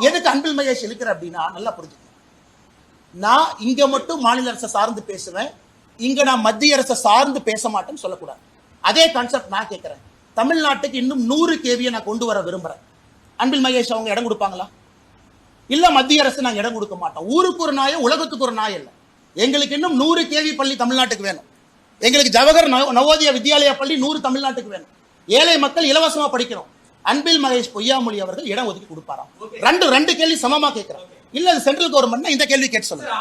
எதுக்கு அன்பில் மகேஷ் இருக்கிற அப்படின்னா நல்லா புரிஞ்சுக்கணும் நான் இங்க மட்டும் மாநில அரசை சார்ந்து பேசுவேன். இங்க நான் மத்திய அரசை சார்ந்து பேச மாட்டேன்னு சொல்லக்கூடாது. அதே கான்செப்ட் நான் கேட்கிறேன் தமிழ்நாட்டுக்கு இன்னும் நூறு கேவியை நான் கொண்டு வர விரும்புறேன். அன்பில் மகேஷ் அவங்க இடம் கொடுப்பாங்களா? இல்ல மத்திய அரசு நாங்க இடம் கொடுக்க மாட்டோம். ஊருக்கு ஒரு நாயம் உலகத்துக்கு ஒரு நாய் இல்ல. எங்களுக்கு இன்னும் நூறு கேவி பள்ளி தமிழ்நாட்டுக்கு வேணும். எங்களுக்கு ஜவஹர் நவ- நவோதயா வித்யாலயா பள்ளி நூறு தமிழ்நாட்டுக்கு வேணும். ஏழை மக்கள் இலவசமா படிக்கணும். அன்பில் மகேஷ் பொய்யாமொழி அவர்கள் இடம் ஒதுக்கி கொடுப்பாராம். ரெண்டு ரெண்டு கேள்வி சமமா கேட்கிறேன். இல்ல அது சென்ட்ரல் கவர்மெண்ட் இந்த கேள்வி கேட்டு சொல்லுங்க.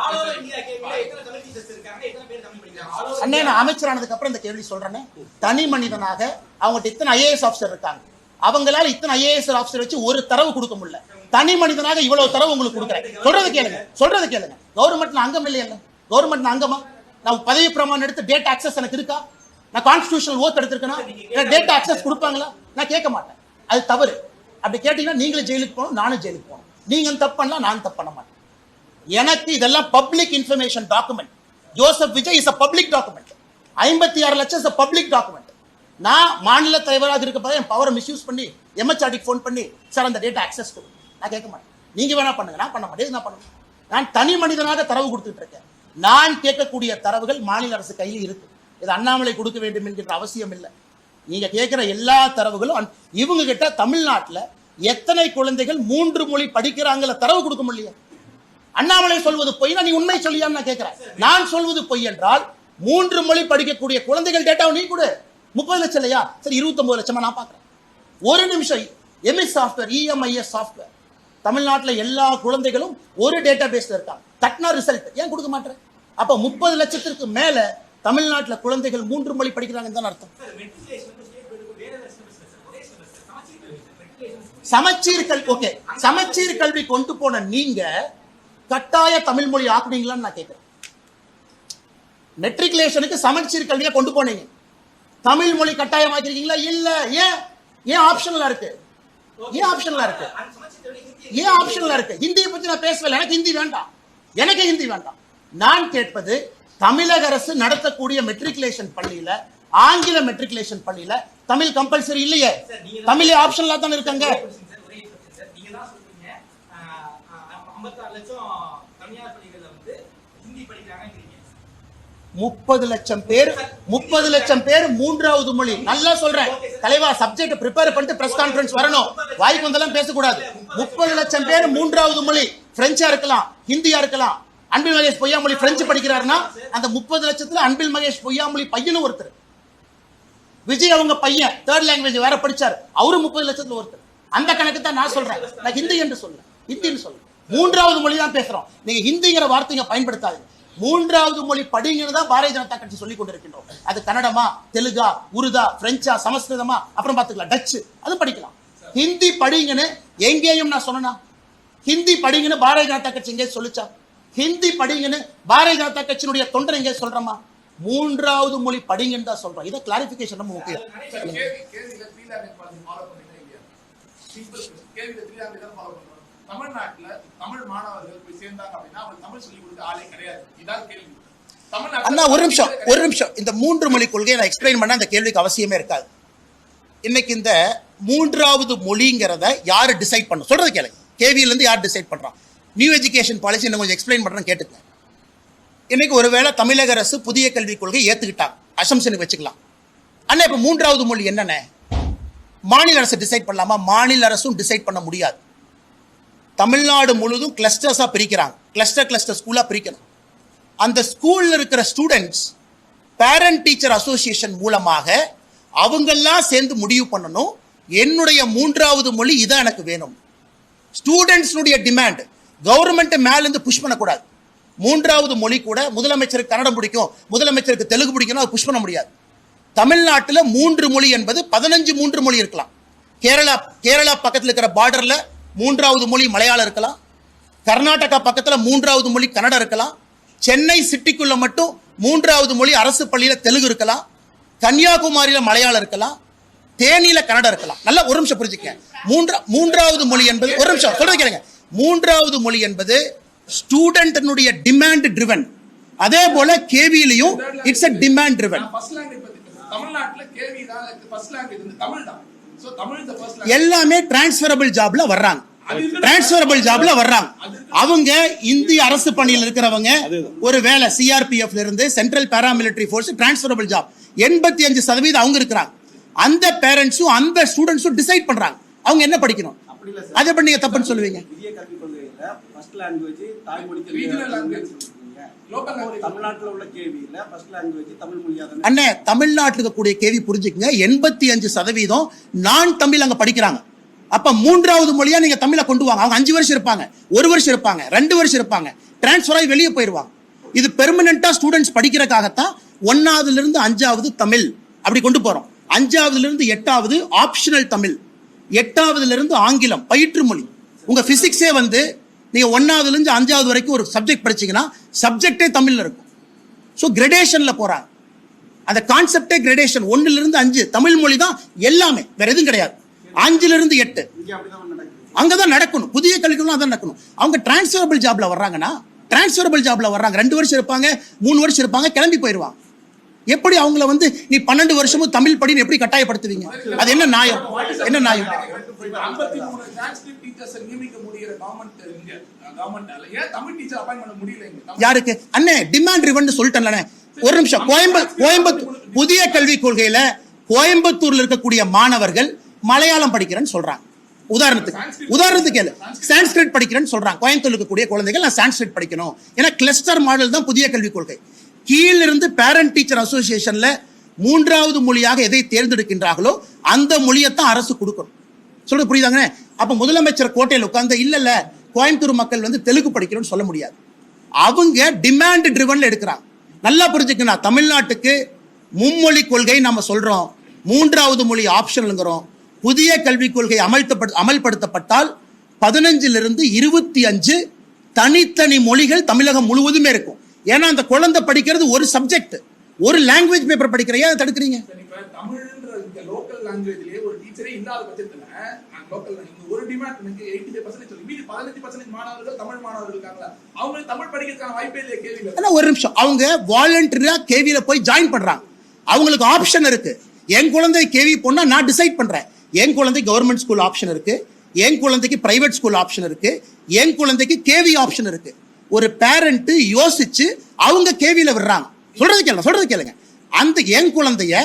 அண்ணே நான் அமைச்சரானதுக்கு அப்புறம் இந்த கேள்வி சொல்றேனே. தனி மனிதனாக அவங்ககிட்ட இத்தனை ஐஏஎஸ் ஆஃபீஸர் இருக்காங்க. அவங்களால இத்தனை ஐஏஎஸ் ஆஃபீஸர் வச்சு ஒரு தரவு கொடுக்க முடியல. தனி மனிதனாக இவ்வளவு தரவு உங்களுக்கு கொடுக்குறேன். சொல்றது கேளுங்க சொல்றது கேளுங்க. கவர்மெண்ட்ல அங்கம் இல்லையல்ல கவர்மெண்ட்ல அங்கமா? நான் பதவி பிரமாணம் எடுத்து டேட்டா அக்சஸ் எனக்கு இருக்கா? நான் கான்ஸ்டிடியூஷனல் ஓத் எடுத்திருக்கேனா? டேட்டா அக்சஸ் கொடுப்பாங்களா? நான் கேட்க மாட்டேன். அது தவறு. அப்படி கேட்டீங்கன்னா நீங்களும் ஜெயிலுக்கு போகணும் நானும் ஜெயிலுக்கு போகணும். நீங்கள் தப்பு பண்ணலாம் நான் தப்பு பண்ண மாட்டேன். எனக்கு இதெல்லாம் public information document Joseph Vijay is a public document ஐம்பத்தி ஆறு லட்சம் இஸ் அ பப்ளிக் டாக்குமெண்ட் நான் மாநில தலைவராக இருக்கப்ப என் பவரை மிஸ்யூஸ் பண்ணி எம்எச்ஆர்டிக்கு ஃபோன் பண்ணி சார் அந்த டேட்டா அக்சஸ் கொடு. நான் கேட்க மாட்டேன். நீங்கள் வேணா பண்ணுங்க நான் பண்ண மாட்டேன். நான் பண்ணுவேன்? நான் தனி மனிதனாக தரவு கொடுத்துட்டு இருக்கேன். நான் கேட்கக்கூடிய தரவுகள் மாநில அரசு கையில் இருக்கு. இது அண்ணாமலை கொடுக்க வேண்டும் என்கிற அவசியம் இல்லை. நீங்க கேட்கிற எல்லா தரவுகளும் இவங்க கிட்ட தமிழ்நாட்டுல எத்தனை குழந்தைகள் மூன்று மொழி படிக்கிறாங்கள தரவு கொடுக்க முடியல அண்ணாமலை சொல்வது பொய் நீ உண்மை சொல்லியான்னு நான் கேட்கிறேன் நான் சொல்வது பொய் என்றால் மூன்று மொழி படிக்கக்கூடிய குழந்தைகள் டேட்டாவை நீ கொடு. முப்பது லட்சம் இல்லையா? சரி இருபத்தொம்பது லட்சமா நான் பாக்குறேன். ஒரு நிமிஷம் எம்எஸ் சாஃப்ட்வேர் இஎம்ஐஎஸ் சாஃப்ட்வேர் தமிழ்நாட்டில் எல்லா குழந்தைகளும் ஒரு டேட்டா பேஸ்ல இருக்காங்க. தட்னா ரிசல்ட் ஏன் கொடுக்க மாட்டேன் அப்ப முப்பது லட்சத்திற்கு மேல தமிழ்நாட்டில் குழந்தைகள் மூன்று மொழி படிக்கிறாங்கன்னு தான் அர்த்தம் சார், matriculation வந்து state board க்கு வேற வேற syllabus இல்ல சார், ஒரே syllabus சார். சமச்சீர் கல்வி சார். matriculation school. சமச்சீர் கல்வி ஓகே சமச்சீர் கல்வி கொண்டு போன நீங்க கட்டாய தமிழ் மொழி ஆக்குனீங்களான்னு நான் கேட்கிறேன் மெட்ரிகுலேஷனுக்கு சமச்சீர் கல்வியை கொண்டு போனீங்க. தமிழ் மொழி கட்டாயமாக்கிருக்கீங்களா? இல்ல. ஏன்? ஏன் ஆப்ஷன்லாம் இருக்கு? ஏன் ஆப்ஷன்லாம் இருக்கு? ஏன் ஆப்ஷன்லாம் இருக்கு? ஹிந்தியை பத்தி நான் பேசவில்லை. எனக்கு ஹிந்தி வேண்டாம். எனக்கு ஹிந்தி வேண்டாம். நான் கேட்பது தமிழக அரசு நடத்தக்கூடிய மெட்ரிகுலேஷன் பள்ளியில ஆங்கில மெட்ரிகுலேஷன் பள்ளியில தமிழ் கம்பல்சரி இல்லையே. தமிழ் ஆப்ஷனலா தானே இருக்காங்க? ஒரே question சார், ஒரே question சார். நீங்க தான் சொல்றீங்க, ஆஹ், ஆஹ், 56 லட்சம் தனியார் பள்ளிகள்ல வந்து ஹிந்தி படிக்கிறாங்கங்கிறீங்க. முப்பது லட்சம் பேர் முப்பது லட்சம் பேர் மூன்றாவது மொழி. நல்லா சொல்றேன். தலைவா சப்ஜெக்ட் ப்ரிப்பேர் பண்ணிட்டு பிரஸ் கான்ஃபரன்ஸ் வரணும். வாய்ப்பு வந்தெல்லாம் பேசக்கூடாது. முப்பது லட்சம் பேர் மூன்றாவது மொழி. பிரெஞ்சா இருக்கலாம் ஹிந்தியா இருக்கலாம். அன்பில் மகேஷ் பொய்யாமொழி பிரெஞ்சு படிக்கிறாருன்னா அந்த முப்பது லட்சத்துல அன்பில் மகேஷ் பொய்யாமொழி பையனும் ஒருத்தர். விஜய் அவங்க பையன் தேர்ட் லாங்குவேஜ் வேற படிச்சாரு. அவரும் முப்பது லட்சத்துல ஒருத்தர். அந்த கணக்கு தான் நான் சொல்றேன். நான் ஹிந்தி என்று சொல்றேன். ஹிந்தின்னு சொல்றேன். மூன்றாவது மொழி தான் பேசுறோம். நீங்க ஹிந்திங்கிற வார்த்தைங்க பயன்படுத்தாதீங்க. மூன்றாவது மொழி படிங்கன்னு தான் பாரதிய ஜனதா கட்சி சொல்லிக் கொண்டிருக்கின்றோம். அது கன்னடமா தெலுங்கா உருதா பிரெஞ்சா சமஸ்கிருதமா அப்புறம் பாத்துக்கலாம் டச்சு. அது படிக்கலாம். ஹிந்தி படிங்கன்னு எங்கேயும் நான் சொன்னா ஹிந்தி படிங்கன்னு பாரதிய ஜனதா கட்சி எங்கேயும் சொல்லிச்சா? ஹிந்தி படிங்கன்னு பாரதிய ஜனதா கட்சியினுடைய தொண்டர் எங்கேயும் சொல்றமா? மூன்றாவது மொழி படிங்கன்னு தான் சொல்றோம். இதை கிளாரிபிகேஷன் தமிழ்நாட்டுல தமிழ் மாணவர்கள் போய் சேர்ந்தாங்க அப்படின்னா அவங்க தமிழ் கொடுக்க ஆளே கிடையாது. இதான் கேள்வி. தமிழ்நாட்டுல அண்ணா ஒரு நிமிஷம் ஒரு நிமிஷம். இந்த மூன்று மொழி கொள்கையை நான் எக்ஸ்பிளைன் பண்ண அந்த கேள்விக்கு அவசியமே இருக்காது. இன்னைக்கு இந்த மூன்றாவது மொழிங்கிறத யாரு டிசைட் பண்ண சொல்றது கேளுங்க கேவியில இருந்து யார் டிசைட் பண்றான் நியூ எஜுகேஷன் பாலிசி இன்னும் கொஞ்சம் எக்ஸ்பிளைன் பண்றேன் கேட்டுக்கங்க. இன்னைக்கு ஒருவேளை தமிழக அரசு புதிய கல்விக் கொள்கை ஏத்துக்கிட்டாங்க. அசம்சனுக்கு வச்சுக்கலாம். அண்ணா இப்போ மூன்றாவது மொழி என்னென்ன மாநில அரசு டிசைட் பண்ணலாமா? மாநில அரசும் டிசைட் பண்ண முடியாது. தமிழ்நாடு முழுதும் கிளஸ்டர்ஸாக பிரிக்கிறாங்க. கிளஸ்டர் கிளஸ்டர் ஸ்கூலாக பிரிக்கணும். அந்த ஸ்கூலில் இருக்கிற ஸ்டூடெண்ட்ஸ் பேரண்ட் டீச்சர் அசோசியேஷன் மூலமாக அவங்கெல்லாம் சேர்ந்து முடிவு பண்ணணும். என்னுடைய மூன்றாவது மொழி இதான் எனக்கு வேணும். ஸ்டூடெண்ட்ஸ்னுடைய டிமாண்ட் கவர்மெண்ட் மேலேருந்து புஷ் பண்ணக்கூடாது. மூன்றாவது மொழி கூட முதலமைச்சருக்கு கன்னடம் பிடிக்கும் முதலமைச்சருக்கு தெலுங்கு பிடிக்கணும் அது புஷ் பண்ண முடியாது. தமிழ்நாட்டில் மூன்று மொழி என்பது பதினஞ்சு மூன்று மொழி இருக்கலாம். கேரளா கேரளா பக்கத்தில் இருக்கிற பார்டரில் மூன்றாவது மொழி மலையாளம் இருக்கலாம். கர்நாடகா பக்கத்தில் மூன்றாவது மொழி கன்னடம் இருக்கலாம். சென்னை சிட்டிக்குள்ள மட்டும் மூன்றாவது மொழி அரசு பள்ளியில் தெலுங்கு இருக்கலாம். கன்னியாகுமரியில் மலையாளம் இருக்கலாம். தேனியில் கன்னடம் இருக்கலாம். நல்லா ஒரு நிமிஷம் புரிஞ்சுக்க மூன்றா மூன்றாவது மொழி என்பது ஒரு நிமிஷம் சொல்றது கேளுங்க. மூன்றாவது மொழி என்பது ஸ்டூடெண்ட்னுடைய டிமாண்ட் ட்ரிவன் அதே போல கேவிலையும் இட்ஸ் அ டிமாண்ட் ட்ரிவன் எல்லாமே டிரான்ஸ்ஃபரபிள் ஜாப்ல வர்றாங்க. டிரான்ஸ்பரபிள் ஜாப்ல வர்றாங்க. அவங்க இந்திய அரசு பணியில் இருக்கிறவங்க ஒரு வேலை சிஆர்பிஎஃப்ல இருந்து central paramilitary force transferable job எண்பத்தி அஞ்சு சதவீதம் அவங்க இருக்கிறாங்க. அந்த பேரண்ட்ஸும் அந்த ஸ்டூடெண்ட்ஸும் டிசைட் பண்றாங்க. அவங்க என்ன படிக்கணும்? அதை பண்ணி நீங்க தப்புன்னு சொல்லுவீங்க? ஃபர்ஸ்ட் லாங்குவேஜ் தாய்மொழி. தமிழ்நாட்டுல உள்ள கேள்வியில ஃபர்ஸ்ட் லாங்குவேஜ் தமிழ் மொழியா தானே? அண்ணே தமிழ்நாட்டில் இருக்கக்கூடிய கேள்வி புரிஞ்சுக்கங்க. எண்பத்தி அஞ்சு சதவீதம் நான் தமிழ் அங்க படிக்கிறாங்க. அப்ப மூன்றாவது மொழியா நீங்க தமிழை கொண்டு வாங்க. அவங்க அஞ்சு வருஷம் இருப்பாங்க ஒரு வருஷம் இருப்பாங்க ரெண்டு வருஷம் இருப்பாங்க. டிரான்ஸ்ஃபர் ஆகி வெளியே போயிருவாங்க இது பெர்மனண்டா ஸ்டூடெண்ட்ஸ் படிக்கிறதுக்காகத்தான் ஒன்னாவதுல இருந்து அஞ்சாவது தமிழ் அப்படி கொண்டு போறோம். அஞ்சாவதுல இருந்து எட்டாவது ஆப்ஷனல் தமிழ். எட்டாவதுல இருந்து ஆங்கிலம் பயிற்று மொழி. உங்க பிசிக்ஸே வந்து நீங்கள் ஒன்னாவதுல இருந்து அஞ்சாவது வரைக்கும் ஒரு சப்ஜெக்ட் படிச்சிங்கன்னா சப்ஜெக்டே தமிழ்ல இருக்கும். ஸோ கிரடேஷன்ல போகிறாங்க அந்த கான்செப்டே கிரடேஷன் ஒன்னுல இருந்து அஞ்சு. தமிழ் மொழி தான் எல்லாமே. வேற எதுவும் கிடையாது. அஞ்சுல இருந்து எட்டு. அங்கே தான் அங்கதான் நடக்கணும். புதிய கல்விகளும் அதான் நடக்கணும். அவங்க டிரான்ஸ்ஃபரபிள் ஜாப்ல வர்றாங்கன்னா டிரான்ஸ்ஃபரபிள் ஜாப்ல வர்றாங்க. ரெண்டு வருஷம் இருப்பாங்க மூணு வருஷம் இருப்பாங்க கிளம்பி போயிடுவாங்க எப்படி அவங்கள வந்து நீ பன்னெண்டு வருஷமும் தமிழ் படின்னு எப்படி கட்டாயப்படுத்துவீங்க? அது என்ன நியாயம்? என்ன நியாயம்? யாருக்கு? அண்ணே டிமாண்ட் ரிவன் சொல்லிட்டேன்ல ஒரு நிமிஷம். கோயம்பு கோயம்புத்தூர் புதிய கல்விக் கொள்கையில கோயம்புத்தூர்ல இருக்கக்கூடிய மாணவர்கள் மலையாளம் படிக்கிறேன்னு சொல்றாங்க. உதாரணத்துக்கு உதாரணத்துக்கு கேளு. சான்ஸ்கிரிட் படிக்கிறேன்னு சொல்றாங்க. கோயம்புத்தூர்ல இருக்கக்கூடிய குழந்தைகள் நான் சான்ஸ்கிரிட் படிக்கணும். ஏன்னா கிளஸ்டர் மாடல் தான் புதிய கல்விக் கொள்கை. கீழிருந்து பேரண்ட் டீச்சர் அசோசியேஷன்ல மூன்றாவது மொழியாக எதை தேர்ந்தெடுக்கின்றார்களோ அந்த மொழியைத்தான் அரசு கொடுக்கணும். சொல்றது புரியுதாங்க அப்ப முதலமைச்சர் கோட்டையில் உட்கார்ந்து இல்ல இல்ல கோயம்புத்தூர் மக்கள் வந்து தெலுங்கு படிக்கணும்னு சொல்ல முடியாது. அவங்க டிமாண்ட் ட்ரிவன்ல எடுக்கிறாங்க. நல்லா புரிஞ்சுக்கணும் தமிழ்நாட்டுக்கு மும்மொழி கொள்கை நம்ம சொல்றோம். மூன்றாவது மொழி ஆப்ஷனுங்கிறோம் புதிய கல்விக் கொள்கை அமல்த்தப்படு அமல்படுத்தப்பட்டால் பதினஞ்சிலிருந்து இருபத்தி அஞ்சு தனித்தனி மொழிகள் தமிழகம் முழுவதுமே இருக்கும். ஏன்னா அந்த குழந்தை படிக்கிறது ஒரு சப்ஜெக்ட் ஒரு லாங்குவேஜ் பேப்பர் படிக்கிற ஏன் அதை தடுக்கிறீங்க? ஒரு நிமிஷம். அவங்க வாலண்டரியா கேவில போய் ஜாயின் பண்றாங்க. அவங்களுக்கு ஆப்ஷன் இருக்கு. என் குழந்தை கேவி போனா நான் டிசைட் பண்றேன். என் குழந்தை கவர்மெண்ட் ஸ்கூல் ஆப்ஷன் இருக்கு. என் குழந்தைக்கு பிரைவேட் ஸ்கூல் ஆப்ஷன் இருக்கு. என் குழந்தைக்கு கேவி ஆப்ஷன் இருக்கு. ஒரு பேரண்ட் யோசிச்சு அவங்க கேவில விடுறாங்க. சொல்றது கேளுங்க சொல்றது கேளுங்க. அந்த என் குழந்தைய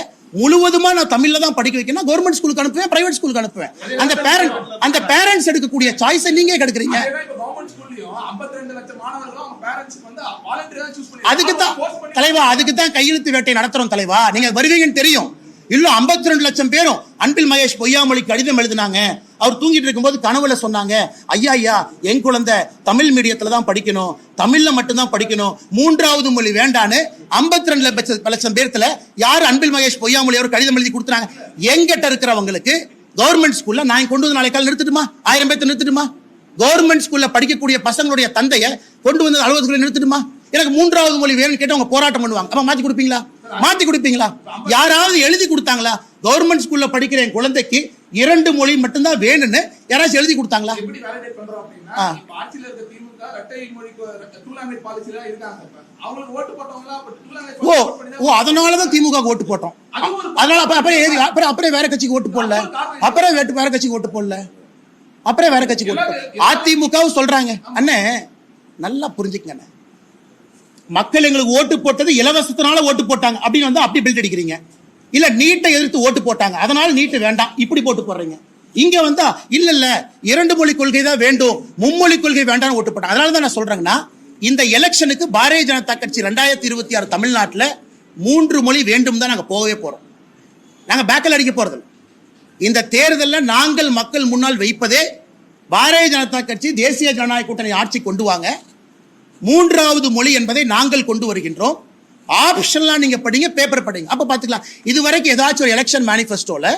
முழுவதுமா நான் தமிழ்ல தான் படிக்க வைக்கணும் கவர்மெண்ட் ஸ்கூலுக்கு அனுப்புவேன் பிரைவேட் ஸ்கூலுக்கு அனுப்புவேன். அந்த பேரண்ட் அந்த பேரண்ட்ஸ் எடுக்கக்கூடிய சாய்ஸை நீங்க கெடுக்குறீங்க அதேதான் இப்ப கவர்மெண்ட் ஸ்கூல்லயும் 52 லட்சம் மாணவர்களும் அவங்க பேரண்ட்ஸ்க்கு வந்து வாலண்டியரா சூஸ் பண்ணி அதுக்கு தான் தலைவா அதுக்கு தான் கையெழுத்து வேட்டை நடத்துறோம் தலைவா. நீங்க வருவீங்கன்னு தெரியும். இல்ல 52 ரெண்டு லட்சம் பேரும் அன்பில் மகேஷ் பொய்யாமொழி கடிதம் எழுதினாங்க. அவர் தூங்கிட்டு இருக்கும்போது கனவுல சொன்னாங்க ஐயா ஐயா என் குழந்தை தமிழ் மீடியத்துல தான் படிக்கணும். தமிழ்ல மட்டும்தான் படிக்கணும். மூன்றாவது மொழி வேண்டான்னு 52 ரெண்டு லட்சம் லட்சம் பேர்த்துல யார் அன்பில் மகேஷ் பொய்யாமொழி அவர் கடிதம் எழுதி கொடுத்துறாங்க. எங்கிட்ட இருக்கிறவங்களுக்கு கவர்மெண்ட் ஸ்கூல்ல நான் கொண்டு வந்து நாளைக்கால் கால் நிறுத்தட்டுமா? ஆயிரம் பேர்த்த நிறுத்தட்டுமா? கவர்மெண்ட் ஸ்கூல்ல படிக்கக்கூடிய பசங்களுடைய தந்தைய கொண்டு வந்து அலுவலகத்துல நிறுத்தட்டுமா? எனக்கு மூன்றாவது மொழி வேணும்னு கேட்டு அவங்க போராட்டம் பண்ணுவாங்க. அப்ப மாத்தி கொடுப்பீங்களா? மாத்தி கொடுப்பீங்களா? யாராவது எழுதி கொடுத்தாங்களா? கவர்மெண்ட் ஸ்கூல்ல படிக்கிற என் குழந்தைக்கு இரண்டு மொழி மட்டும்தான் வேணும்னு யாராச்சும் எழுதி கொடுத்தாங்களா? ஓ ஓ அதனாலதான் திமுக ஓட்டு போட்டோம். அதனால அப்ப அப்புறம் ஏறி அப்புறம் அப்புறம் வேற கட்சிக்கு ஓட்டு போடல. அப்புறம் வேட்டு வேற கட்சிக்கு ஓட்டு போடல. அப்புறம் வேற கட்சிக்கு ஓட்டு போடல. அதிமுகவும் சொல்றாங்க. அண்ணே நல்லா புரிஞ்சுக்கங்க. மக்கள் எங்களுக்கு ஓட்டு போட்டது இலவசத்தினால ஓட்டு போட்டாங்க அப்படின்னு வந்து அப்படி பில்ட் அடிக்கிறீங்க. இல்ல நீட்டை எதிர்த்து ஓட்டு போட்டாங்க. அதனால நீட்டு வேண்டாம். இப்படி போட்டு போடுறீங்க. இங்க வந்தா இல்ல இல்ல இரண்டு மொழி கொள்கை தான் வேண்டும். மும்மொழி கொள்கை வேண்டாம் ஓட்டு போட்டாங்க. அதனால தான் நான் சொல்றேங்கன்னா இந்த எலெக்ஷனுக்கு பாரதிய ஜனதா கட்சி ரெண்டாயிரத்தி இருபத்தி ஆறு தமிழ்நாட்டில் மூன்று மொழி வேண்டும் தான் நாங்க போகவே போறோம். நாங்க பேக்கல் அடிக்க போறது இந்த தேர்தலில் நாங்கள் மக்கள் முன்னால் வைப்பதே பாரதிய ஜனதா கட்சி தேசிய ஜனநாயக கூட்டணி ஆட்சி கொண்டு வாங்க. மூன்றாவது மொழி என்பதை நாங்கள் கொண்டு வருகின்றோம். ஆப்ஷன்லாம் நீங்கள் படிங்க பேப்பர் படிங்க. அப்போ பார்த்துக்கலாம். இது வரைக்கும் ஏதாச்சும் ஒரு எலெக்ஷன் மேனிஃபெஸ்டோவில்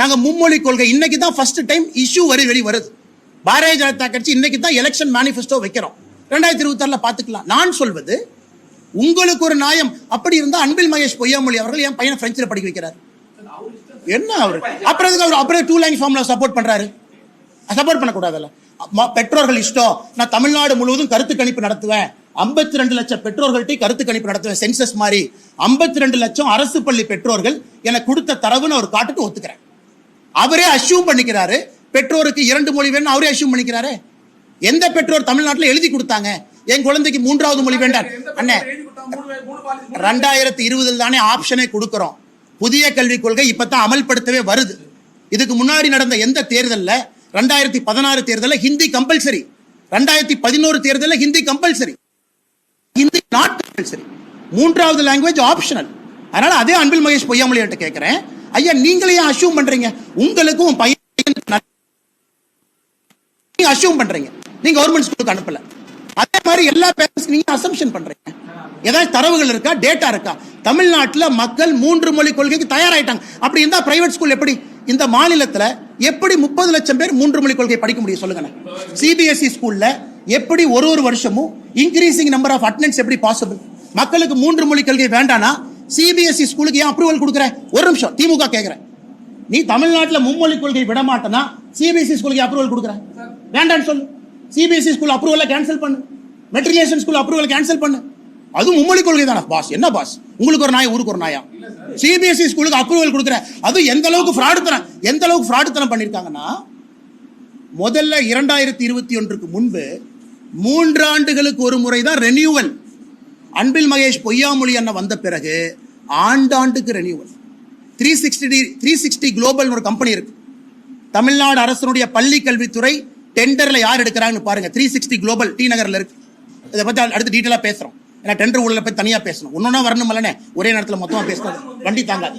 நாங்கள் மும்மொழி கொள்கை இன்னைக்கு தான் ஃபர்ஸ்ட் டைம் இஷ்யூ வரி வெளி வருது. பாரதிய ஜனதா கட்சி இன்னைக்கு தான் எலெக்ஷன் மேனிஃபெஸ்டோ வைக்கிறோம். ரெண்டாயிரத்தி இருபத்தாறில் பார்த்துக்கலாம். நான் சொல்வது உங்களுக்கு ஒரு நியாயம் அப்படி இருந்தால் அன்பில் மகேஷ் பொய்யாமொழி அவர்கள் என் பையனை ஃப்ரெஞ்சில் படிக்க வைக்கிறார். என்ன அவரு? அப்புறம் அவர் அப்புறம் டூ லைன் ஃபார்ம்ல சப்போர்ட் பண்ணுறாரு சப்போர்ட் பண்ணக்கூடாதுல்ல. பெற்றோர்கள் இஷ்டம். நான் தமிழ்நாடு முழுவதும் கருத்து கணிப்பு நடத்துவேன். 52 ரெண்டு லட்சம் பெற்றோர்கள்ட்ட கருத்து கணிப்பு நடத்துவேன் சென்சஸ் மாதிரி 52 ரெண்டு லட்சம் அரசு பள்ளி பெற்றோர்கள் எனக்கு கொடுத்த தரவுன்னு அவர் காட்டுக்கு ஒத்துக்கிறேன். அவரே அஷ்யூம் பண்ணிக்கிறாரு. பெற்றோருக்கு இரண்டு மொழி வேணும் அவரே அசியூம் பண்ணிக்கிறாரு. எந்த பெற்றோர் தமிழ்நாட்டுல எழுதி கொடுத்தாங்க? என் குழந்தைக்கு மூன்றாவது மொழி வேண்டாம். அண்ணே ரெண்டாயிரத்தி இருபதில் தானே ஆப்ஷனே கொடுக்குறோம். புதிய கல்விக் கொள்கை இப்பதான் அமல்படுத்தவே வருது. இதுக்கு முன்னாடி நடந்த எந்த தேர்தல்ல? ரெண்டாயிரத்தி பதினாறு தேர்தலில் ஹிந்தி கம்பல்சரி ரெண்டாயிரத்தி பதினோரு தேர்தலில் Hindi compulsory Hindi not compulsory மூன்றாவது லாங்குவேஜ் ஆப்ஷனல் அதனால அதே அன்பில் மகேஷ் பொய்யாமொழியிட்ட கேட்கிறேன் ஐயா நீங்களே அசியூம் பண்றீங்க? உங்களுக்கும் பையன் நீங்க அசியூம் பண்றீங்க. நீங்க கவர்மெண்ட் ஸ்கூலுக்கு அனுப்பல. அதே மாதிரி எல்லா பேரண்ட்ஸ் நீங்க அசம்ஷன் பண்றீங்க. ஏதாவது தரவுகள் இருக்கா? டேட்டா இருக்கா? தமிழ்நாட்டுல மக்கள் மூன்று மொழி கொள்கைக்கு தயாராயிட்டாங்க. அப்படி இருந்தா பிரைவேட் ஸ்கூல் எப்படி? இந்த மாநிலத்துல எப்படி முப்பது லட்சம் பேர் மூன்று மொழி கொள்கை படிக்க முடியும் சொல்லுங்க சிபிஎஸ்இ ஸ்கூல்ல எப்படி ஒரு ஒரு வருஷமும் இன்க்ரீசிங் நம்பர் ஆஃப் அட்டண்டன்ஸ் எப்படி பாசிபிள் மக்களுக்கு மூன்று மொழி கொள்கை வேண்டானா? சிபிஎஸ்இ ஸ்கூலுக்கு ஏன் அப்ரூவல் கொடுக்குற? ஒரு நிமிஷம் திமுக கேட்குறேன் நீ தமிழ்நாட்டுல மும்மொழி கொள்கை விட மாட்டேனா சிபிஎஸ்சி ஸ்கூலுக்கு அப்ரூவல் கொடுக்குற? வேண்டாம்னு சொல்லு. சிபிஎஸ்சி ஸ்கூல் அப்ரூவலை கேன்சல் பண்ணு. மெட்ரிகுலேஷன் ஸ்கூல் அப்ரூவல் கேன்சல் பண்ணு. அது மும்மொழி கொள்கை தானே பாஸ் என்ன பாஸ் உங்களுக்கு ஒரு நாய் ஊருக்கு ஒரு நாயா? சிபிஎஸ்சி ஸ்கூலுக்கு அப்ரூவல் கொடுக்குற. அது எந்த அளவுக்கு ஃப்ராடு தரம் எந்த அளவுக்கு ஃப்ராடுத்தனம் பண்ணிருக்காங்கன்னா முதல்ல இரண்டாயிரத்தி இருபத்தி ஒன்றுக்கு முன்பு மூன்று ஆண்டுகளுக்கு ஒரு முறை தான் ரெனியூவல் அன்பில் மகேஷ் பொய்யாமொழி அண்ணன் வந்த பிறகு ஆண்டாண்டுக்கு renewal three sixty three sixty global ஒரு கம்பெனி இருக்கு. தமிழ்நாடு அரசனுடைய பள்ளி கல்வித்துறை டெண்டரில் யார் எடுக்கிறாங்கன்னு பாருங்க. த்ரீ சிக்ஸ்டி குளோபல் டி நகரில் இருக்கு. இதை பற்றி அடுத்து டீட்டெயிலாக பேசுகிறோம் ஏன்னா டெண்டர் உள்ள போய் தனியாக பேசணும். ஒன்னொன்னா வரணும் இல்லைனே ஒரே நேரத்தில் மொத்தமாக பேசுறது. வண்டி தாங்காது.